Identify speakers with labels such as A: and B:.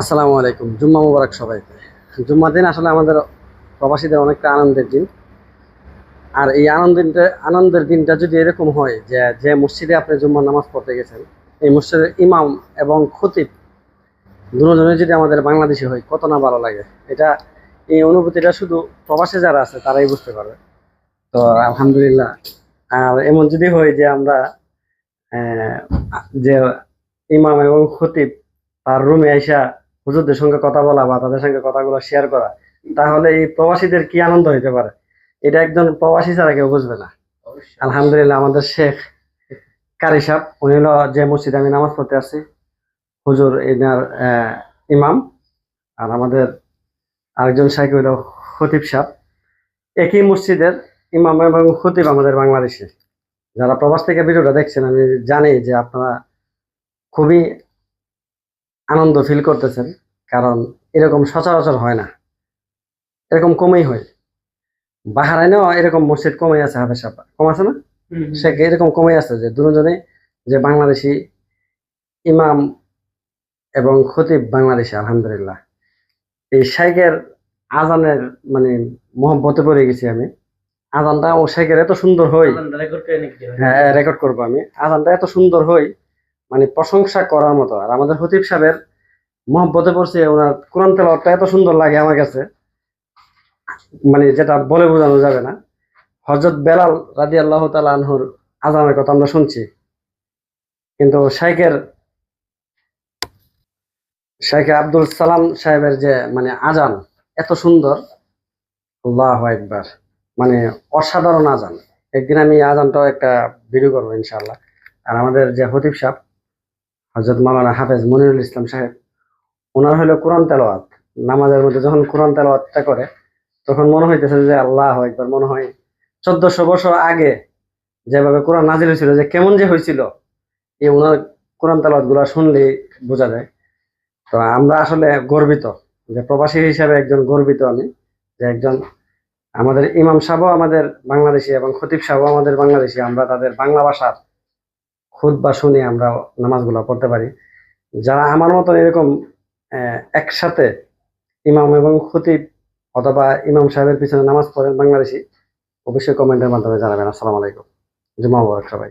A: আসসালামু আলাইকুম। জুম্মা মুবারক সবাইকে। জুম্মা দিন আসলে আমাদের প্রবাসীদের অনেকটা আনন্দের দিন। আর এই আনন্দিনটা, আনন্দের দিনটা যদি এরকম হয় যে যে মসজিদে আপনি জুম্মার নামাজ পড়তে গেছেন, এই মসজিদের ইমাম এবং খতিব দুজনে যদি আমাদের বাংলাদেশি হয়, কত না ভালো লাগে? এটা, এই অনুভূতিটা শুধু প্রবাসে যারা আছে, তারাই বুঝতে পারবে। তো আলহামদুলিল্লাহ, আর এমন যদি হয় যে আমরা যে ইমাম এবং খতিব তার রুমে আইসা হুজুরদের সঙ্গে কথা বলা বা তাদের সঙ্গে কথাগুলো শেয়ার করা তাহলে এই প্রবাসীদের কি আনন্দ হইতে পারে? এটা একজন প্রবাসী ছাড়া কেউ বুঝবে না। আলহামদুলিল্লাহ আমাদের শেখ কারি সাহেব উনি হলো যে মসজিদে আমি নামাজ পড়তে আসছি হুজুর এনার আহ, ইমাম আর আমাদের আরেকজন শাইখ হইল খতিব সাহেব। একই মসজিদের ইমাম এবং খতিব আমাদের বাংলাদেশে। যারা প্রবাস থেকে ভিডিওটা দেখছেন আমি জানি যে আপনারা খুবই আনন্দ ফিল করতেছেন কারণ এরকম সচরাচর হয় না। এরকম কমেই হয়। বাহারাইনেও এরকম মসজিদ কমে আছে হাফেজ সাহেব। কম আছে না? সে এরকম কমে আছে যে দুজনে যে বাংলাদেশি ইমাম এবং খতিব বাংলাদেশি আলহামদুলিল্লাহ। এই শাইকের আজানের মানে মহব্বতে পড়ে গেছি আমি। আজানটা ও শাইকের এত সুন্দর হয়? হ্যাঁ রেকর্ড করব আমি। আজানটা এত সুন্দর হই মানে প্রশংসা করার মতো। আর আমাদের হতিব সাহেবের মহব্বতে পড়ছে, ওনার কোরআন তেলাওয়াতটা এত সুন্দর লাগে আমার কাছে। মানে যেটা বলে বোঝানো যাবে না। হজরত বেলাল রাজি আল্লাহ তালা আনহুর আজানের কথা আমরা শুনছি। কিন্তু শাইখের, শাইখে আব্দুল সালাম সাহেবের যে মানে আজান এত সুন্দর, আল্লাহ একবার মানে অসাধারণ আজান একদিন আমি আজানটাও একটা ভিডিও করব ইনশাআল্লাহ। আর আমাদের যে হতিব সাহেব হজরত মাওলানা হাফেজ মনিরুল ইসলাম সাহেব ওনার হলো কোরআন তেলাওয়াত। নামাজের মধ্যে যখন কোরআন তেলাওয়াতটা করে, তখন মনে হইতেছে যে আল্লাহ একবার মনে হয় চোদ্দশো বছর আগে যেভাবে কোরআন নাজিল হয়েছিল, যে কেমন যে হয়েছিল, এই ওনার কোরআন তেলাওয়াতগুলা শুনলেই বোঝা যায়। তো আমরা আসলে গর্বিত যে প্রবাসী হিসাবে একজন গর্বিত আমি, যে একজন আমাদের ইমাম সাহেবও আমাদের বাংলাদেশি এবং খতিব সাহেবও আমাদের বাংলাদেশি, আমরা তাদের বাংলা ভাষার খুদ বা শুনে আমরা নামাজগুলো পড়তে পারি। যারা আমার মতন এরকম একসাথে ইমাম এবং খতিব অথবা ইমাম সাহেবের পিছনে নামাজ পড়েন বাংলাদেশি, অবশ্যই কমেন্টের মাধ্যমে জানাবেন। আসসালামু আলাইকুম। জুমা সবাই